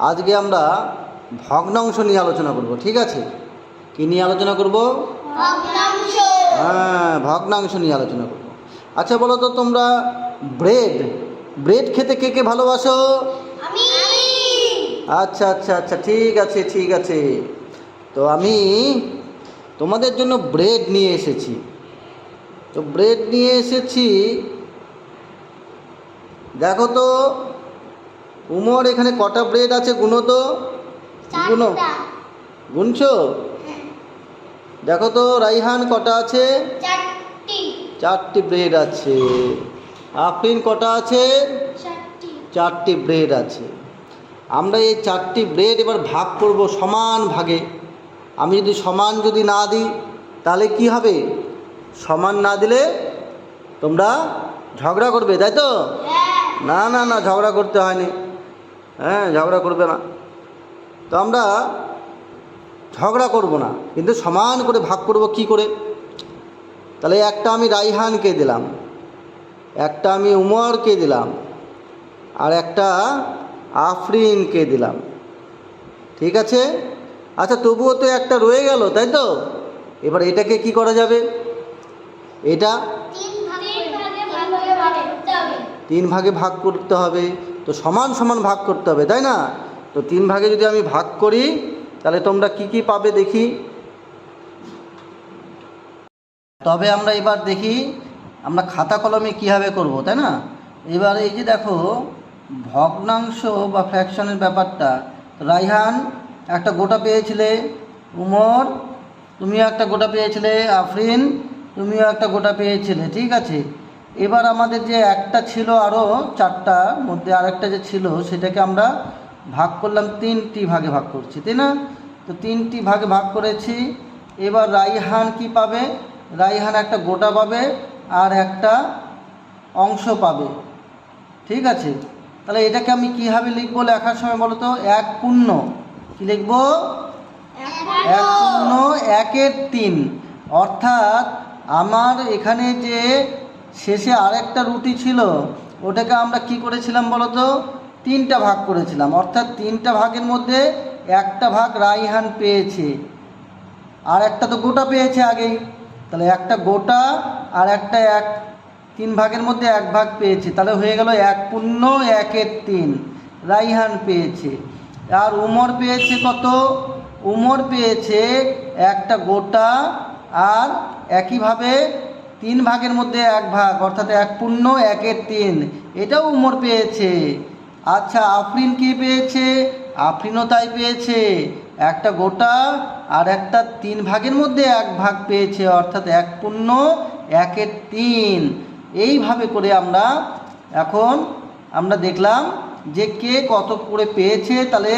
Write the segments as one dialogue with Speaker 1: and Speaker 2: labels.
Speaker 1: আজকে আমরা ভগ্নাংশ নিয়ে আলোচনা করব ঠিক আছে? কি নিয়ে আলোচনা করব? হ্যাঁ ভগ্নাংশ নিয়ে আলোচনা করব। আচ্ছা বলো তো তোমরা ব্রেড ব্রেড খেতে কে কে ভালোবাসো? আচ্ছা আচ্ছা আচ্ছা ঠিক আছে ঠিক আছে। তো আমি তোমাদের জন্য ব্রেড নিয়ে এসেছি। তো ব্রেড নিয়ে এসেছি দেখো তো উমর এখানে কটা ব্রেড আছে গুনো তো? গুনো। গুনছো? দেখো তো রাইহান কটা আছে?
Speaker 2: চারটি।
Speaker 1: চারটি ব্রেড আছে। আফরিন কটা আছে?
Speaker 2: চারটি।
Speaker 1: চারটি ব্রেড আছে। আমরা এই চারটি ব্রেড এবার ভাগ করব সমান ভাগে। আমি যদি সমান যদি না দিই তাহলে কি হবে? সমান না দিলে তোমরা ঝগড়া করবে তাই তো?
Speaker 2: হ্যাঁ।
Speaker 1: না না না ঝগড়া করতে হয়নি। হ্যাঁ ঝগড়া করবে না। তো আমরা ঝগড়া করব না কিন্তু সমান করে ভাগ করব কি করে? তাহলে একটা আমি রাইহানকে দিলাম একটা আমি উমরকে দিলাম আর একটা আফরিনকে দিলাম। ঠিক আছে? আচ্ছা তবুও তো একটা রয়ে গেল তাই তো? এবার এটাকে কি করা যাবে? এটা
Speaker 2: তিন ভাগে ভাগে ভাগে ভাগে করতে হবে।
Speaker 1: তো সমান সমান ভাগ করতে হবে, তাই না? তো তিন ভাগে যদি আমি ভাগ করি, তাহলে তোমরা কি কি পাবে দেখি? তবে আমরা এবার দেখি, আমরা খাতা কলমে কীভাবে করব, তাই না? এবার এই যে দেখো, ভগ্নাংশ বা ফ্র্যাকশনের ব্যাপারটা। রাইহান, একটা গোটা পেয়েছিলে, উমর, তুমিও একটা গোটা পেয়েছিলে, আফরিন, তুমিও একটা গোটা পেয়েছিলে, ঠিক আছে? এবার আমাদের যে একটা ছিল আরও চারটা মধ্যে আরেকটা যে ছিল, সেটাকে আমরা ভাগ করলাম, তিনটি ভাগে ভাগ করছি, তাই না? তো তিনটি ভাগে ভাগ করেছি। এবার রাইহান কি পাবে? রাইহান একটা গোটা পাবে আর একটা অংশ পাবে। ঠিক আছে? তাহলে এটাকে আমি কীভাবে লিখব লেখার সময় বলো তো? এক পূর্ণ। কী লিখব? এক পূর্ণ, একের তিন। অর্থাৎ আমার এখানে যে শেষে আরেকটা রুটি ছিল, ওটাকে আমরা কি করেছিলাম বলো তো তিনটা ভাগ করেছিলাম। অর্থাৎ তিনটা ভাগের মধ্যে একটা ভাগ রাইহান পেয়েছে। আর একটা তো গোটা পেয়েছে আগেই। তাহলে একটা গোটা আর একটা এক। তিন ভাগের মধ্যে এক ভাগ পেয়েছে। তাহলে হয়ে গেল এক পূর্ণ, একের তিন। রাইহান পেয়েছে। আর উমর পেয়েছে কত? উমর পেয়েছে একটা গোটা আর একইভাবে তিন ভাগের মধ্যে এক ভাগ, অর্থাৎ এক পূর্ণ, একের তিন। এটাও উমর পেয়েছে। আচ্ছা আফরিন কি পেয়েছে? আফরিনও তাই পেয়েছে। একটা গোটা আর একটা তিন ভাগের মধ্যে এক ভাগ পেয়েছে, অর্থাৎ এক পূর্ণ, একের তিন। এইভাবে করে আমরা এখন আমরা দেখলাম যে কে কত করে পেয়েছে। তাহলে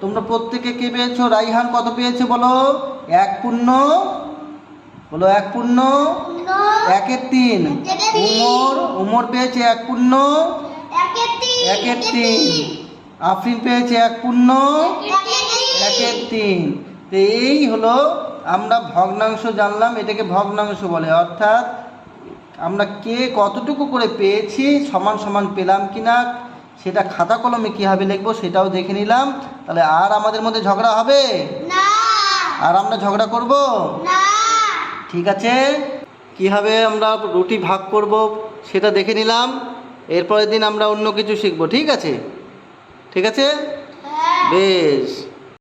Speaker 1: তোমরা প্রত্যেকে কে পেয়েছ? রাইহান কত পেয়েছে বলো? এক পূর্ণ, বলো এক পূর্ণ একের তিন। উমর উমর পেয়েছে এক পূর্ণ।
Speaker 2: একের তিন।
Speaker 1: আফরিন পেয়েছে এক পূর্ণ।
Speaker 2: একের তিন।
Speaker 1: তো এই হলো আমরা ভগ্নাংশ জানলাম এটাকে ভগ্নাংশ বলে। অর্থাৎ আমরা কে কতটুকু করে পেয়েছি সমান সমান পেলাম কিনা সেটা খাতা কলমে কীভাবে লিখব সেটাও দেখে নিলাম। তাহলে আর আমাদের মধ্যে ঝগড়া হবে? আর আমরা ঝগড়া করব? ঠিক আছে? কীভাবে আমরা রুটি ভাগ করব সেটা দেখে নিলাম। এরপরের দিন আমরা অন্য কিছু শিখব ঠিক আছে? ঠিক আছে?
Speaker 2: হ্যাঁ।
Speaker 1: বেশ।